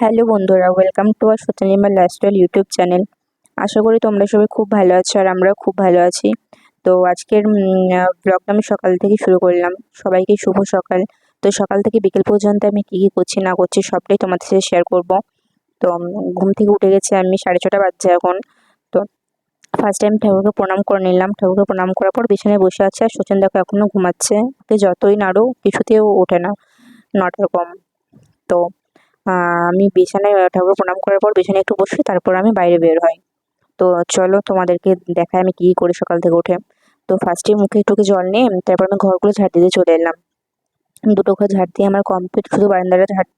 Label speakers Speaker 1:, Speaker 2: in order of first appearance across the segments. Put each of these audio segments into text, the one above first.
Speaker 1: Hello বন্ধুরা welcome to আর Satyanima lifestyle YouTube channel আশা করি তোমরা সবাই খুব ভালো আছো আর আমরাও খুব ভালো আছি। তো আজকের ব্লগটা আমি সকাল থেকে শুরু করলাম। সবাইকে শুভ সকাল। তো সকাল থেকে বিকেল পর্যন্ত আমি কী কী করছি, না করছি, সবটাই তোমাদের সাথে শেয়ার করব। তো ঘুম থেকে উঠে গেছি আমি সাড়ে ছটা বাজছে এখন। তো ফার্স্ট টাইম ঠাকুরকে প্রণাম করে নিলাম। ঠাকুরকে প্রণাম করার পর বিছানায় বসে আছে আর সচিন দেখো এখনও ঘুমাচ্ছে। ওকে যতই নাড়ো কিছুতেও ওঠে না। নটার কম। তো আমি বিছানায় ঠাকুর প্রণাম করার পর বিছানায় একটু বসি, তারপর আমি বাইরে বের হই তো চলো তোমাদেরকে দেখায় আমি কী করি সকাল থেকে উঠে। তো ফার্স্টে মুখে একটু জল নিয়ে, তারপর আমি ঘরগুলো ঝাড় দিতে চলে এলাম। দুটো ঘর ঝাড় দিয়ে আমার কমপ্লিট শুধু বারান্দাটা ঝাড়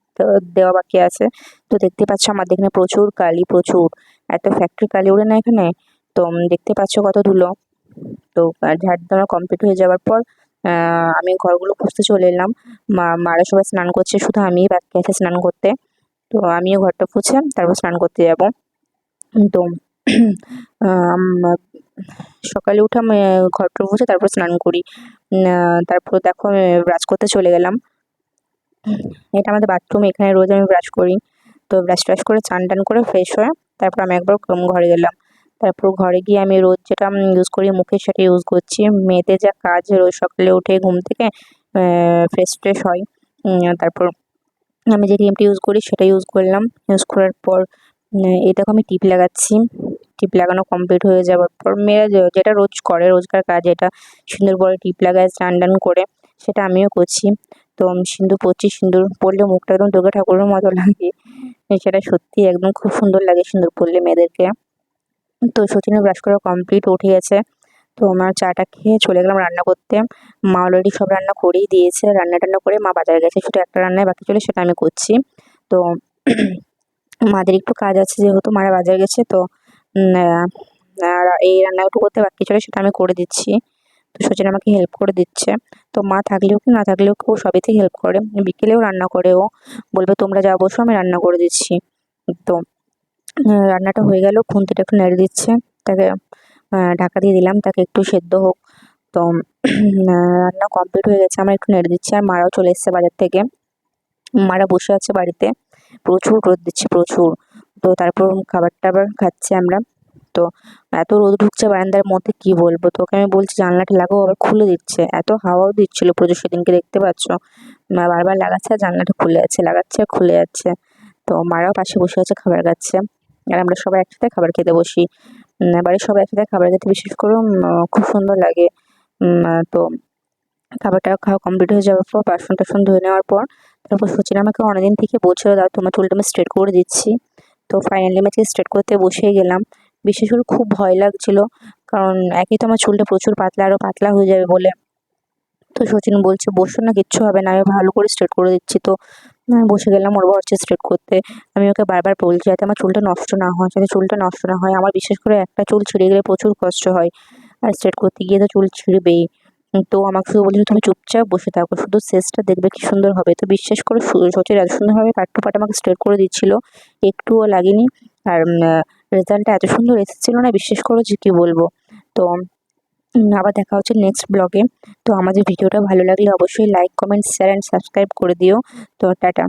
Speaker 1: দেওয়া বাকি আছে। তো দেখতে পাচ্ছ আমাদের এখানে প্রচুর কালি, প্রচুর। এত ফ্যাক্টরি কালি ওড়ে না এখানে? তো দেখতে পাচ্ছ কত ধুলো। তো ঝাড় দেওয়া কমপ্লিট হয়ে যাওয়ার পর আমি ঘরগুলো পুষতে চলে এলাম। মা, মারা সবাই স্নান করছে, শুধু আমিই বাকি আছে স্নান করতে। তো আমিও ঘরটা পুছে তারপর স্নান করতে যাব। তো সকালে উঠে আমি ঘরটা মুছে তারপর স্নান করি। তারপর দেখো আমি ব্রাশ করতে চলে গেলাম। এটা আমাদের বাথরুম এখানে রোজ আমি ব্রাশ করি। তো ব্রাশ ট্রাশ করে চান টান করে ফ্রেশ হয়ে তারপর আমি একবার ঘরে গেলাম। তারপর ঘরে গিয়ে আমি রোজ যেটা ইউজ করি, মুখে সেটা ইউজ করছি। মেয়েদের যা কাজ, রোজ সকালে উঠে ঘুম থেকে ফ্রেশ ফ্রেশ হয়। তারপর আমি যে ক্রিমটা ইউজ করি, সেটা ইউজ করলাম। ইউজ করার পর এই দেখো আমি টিপ লাগাচ্ছি। টিপ লাগানো কমপ্লিট হয়ে যাওয়ার পর মেয়েরা যেটা রোজ করে, রোজকার কাজ এটা সুন্দর করে টিপ লাগায়, স্নান টান করে, সেটা আমিও করছি। তো সিঁদুর পরছি, সিঁদুর পরলে মুখটা একদম দুর্গা ঠাকুরের মতো লাগে। সেটা সত্যি একদম খুব সুন্দর লাগে সিঁদুর পরলে মেয়েদেরকে। তো সচিনের ব্রাশ করা কমপ্লিট উঠে গেছে। তো আমার চাটা খেয়ে চলে গেলাম রান্না করতে। মা অলরেডি সব রান্না করেই দিয়েছে। রান্না টান্না করে মা বাজারে গেছে। শুধু একটা রান্নায় বাকি চলে সেটা আমি করছি। তো মাদের একটু কাজ আছে যেহেতু, মারা বাজারে গেছে, তো আর এই রান্নাটা করতে বাকি চলে সেটা আমি করে দিচ্ছি। তো সচিন আমাকে হেল্প করে দিচ্ছে। তো মা থাকলেও কি না থাকলেও কেউ সবেতেই হেল্প করে। বিকেলেও রান্না করে ও। বলবে তোমরা যা বসো, আমি রান্না করে দিচ্ছি। তো রান্নাটা হয়ে গেল। খুন্তিটা একটু নেড়ে দিচ্ছে। তাকে ঢাকা দিয়ে দিলাম। তাকে একটু সেদ্ধ হোক। তো রান্না কমপ্লিট হয়ে গেছে। আমরা একটু নেড়ে দিচ্ছি। আর মারাও চলে এসছে বাজার থেকে। মারা বসে আছে বাড়িতে। প্রচুর রোদ দিচ্ছে, প্রচুর। তো তারপর খাবার টাবার খাচ্ছি আমরা। তো, এত রোদ ঢুকছে বারান্দার মধ্যে, কি বলব? তোকে আমি বলছি, জানলাটা লাগাও, আবার খুলে দিচ্ছে। এত হাওয়াও দিচ্ছিল প্রচুর সেদিনকে, দেখতে পাচ্ছ? বারবার লাগাচ্ছে, আর জানলাটা খুলে যাচ্ছে লাগাচ্ছে আর খুলে যাচ্ছে তো মারাও পাশে বসে আছে, খাবার খাচ্ছে। আর আমরা সবাই একসাথে খাবার খেতে বসি। বাড়ির সবাই একসাথে খাবার খেতে, বিশেষ করে খুব সুন্দর লাগে। তো খাবারটা খাওয়া কমপ্লিট হয়ে যাওয়ার পর, বাসন টাসন ধুয়ে নেওয়ার পর, তারপর সচিন আমাকে অনেকদিন থেকে বলছিল, দাও, তোমার চুলটা আমি স্ট্রেট করে দিচ্ছি। তো ফাইনালি আমি স্ট্রেট করতে বসেই গেলাম। বিশেষ করে খুব ভয় লাগছিল, কারণ একই তো আমার চুলটা প্রচুর পাতলা আরও পাতলা হয়ে যাবে বলে। তো সচিন বলছে, বসো না, কিচ্ছু হবে না, আমি ভালো করে স্ট্রেট করে দিচ্ছি। তো আমি বসে গেলাম, ওর হচ্ছে স্ট্রেট করতে। আমি ওকে বারবার বলছি যাতে আমার চুলটা নষ্ট না হয়, যাতে চুলটা নষ্ট না হয়। আমার বিশেষ করে একটা চুল ছিঁড়ে গেলে প্রচুর কষ্ট হয়। আর স্ট্রেট করতে গিয়ে তো চুল ছিঁড়বেই। তো আমাকে শুধু বলছিল, তুমি চুপচাপ বসে থাকো, শুধু শেষটা দেখবে কি সুন্দর হবে। তো বিশ্বাস করে সচিন এত সুন্দরভাবে পাট টু পাট আমাকে স্ট্রেট করে দিচ্ছিল। একটুও লাগেনি। আর রেজাল্টটা এত সুন্দর এসেছিল না, বিশ্বাস করো যে কী বলব। তো আবার দেখা হচ্ছে নেক্সট ব্লগে তো আমাদের ভিডিওটা ভালো লাগলে অবশ্যই like comment share and subscribe করে দিও। তো টাটা।